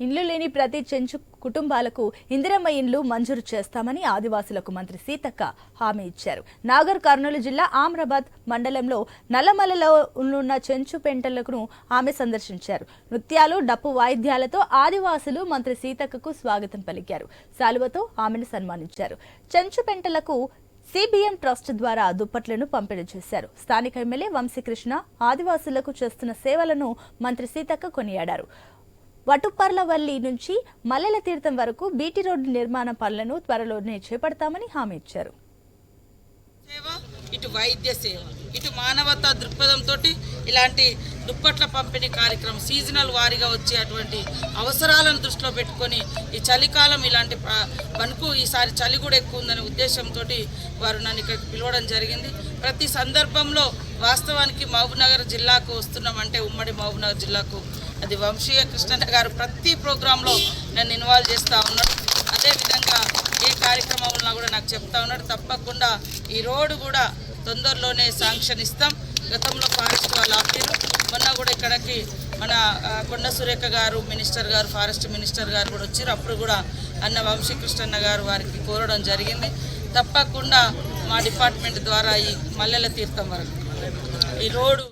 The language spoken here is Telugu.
ఇండ్లు లేని ప్రతి చెంచు కుటుంబాలకు ఇందిరమ్మ ఇండ్లు మంజూరు చేస్తామని ఆదివాసులకు మంత్రి సీతక్క హామీ ఇచ్చారు. నాగర్ కర్నూలు జిల్లా ఆమ్రాబాద్ మండలంలో నల్లమలలో ఉన్న చెంచు పెంటలకు ఆమె సందర్శించారు. నృత్యాలు డప్పు వాయిద్యాలతో ఆదివాసులు మంత్రి సీతక్కకు స్వాగతం పలికారు. శాలువతో ఆమెను సన్మానించారు. చెంచు పెంటలకు సిబిఎం ట్రస్ట్ ద్వారా దుప్పట్లను పంపిణీ చేశారు. స్థానిక ఎమ్మెల్యే వంశీకృష్ణ ఆదివాసులకు చేస్తున్న సేవలను మంత్రి సీతక్క కొనియాడారు. వటుపర్లవల్లి నుంచి మల్లెల తీర్థం వరకు బీటీ రోడ్డు నిర్మాణ పనులను త్వరలోనే చేపడతామని హామీ ఇచ్చారు. ఇటు వైద్య సేవ ఇటు మానవతా దృక్పథంతో ఇలాంటి దుప్పట్ల పంపిణీ కార్యక్రమం సీజనల్ వారీగా వచ్చేటువంటి అవసరాలను దృష్టిలో పెట్టుకొని ఈ చలికాలం ఇలాంటి పనుకు ఈసారి చలి కూడా ఎక్కువ ఉందనే ఉద్దేశంతో వారు నన్ను ఇక్కడికి పిలవడం జరిగింది. ప్రతి సందర్భంలో వాస్తవానికి మహబూబ్నగర్ జిల్లాకు వస్తున్నామంటే ఉమ్మడి మహబూబ్నగర్ జిల్లాకు. అది వంశీయ కృష్ణన్న గారు ప్రతి ప్రోగ్రాంలో నన్ను ఇన్వాల్వ్ చేస్తూ ఉన్నాడు అదేవిధంగా ఏ కార్యక్రమం ఉన్నా కూడా నాకు చెప్తా ఉన్నాడు తప్పకుండా ఈ రోడ్డు కూడా తొందరలోనే శాంక్షన్ ఇస్తాం. గతంలో ఫారెస్ట్ వాళ్ళు మొన్న కూడా ఇక్కడికి మన కొండ సురేఖ గారు మినిస్టర్ గారు ఫారెస్ట్ మినిస్టర్ గారు కూడా వచ్చారు. అప్పుడు కూడా అన్న వంశీకృష్ణన్న గారు వారికి కోరడం జరిగింది. తప్పకుండా మా డిపార్ట్మెంట్ ద్వారా ఈ మల్లెల తీర్థం వరకు. ఈ రోడ్డు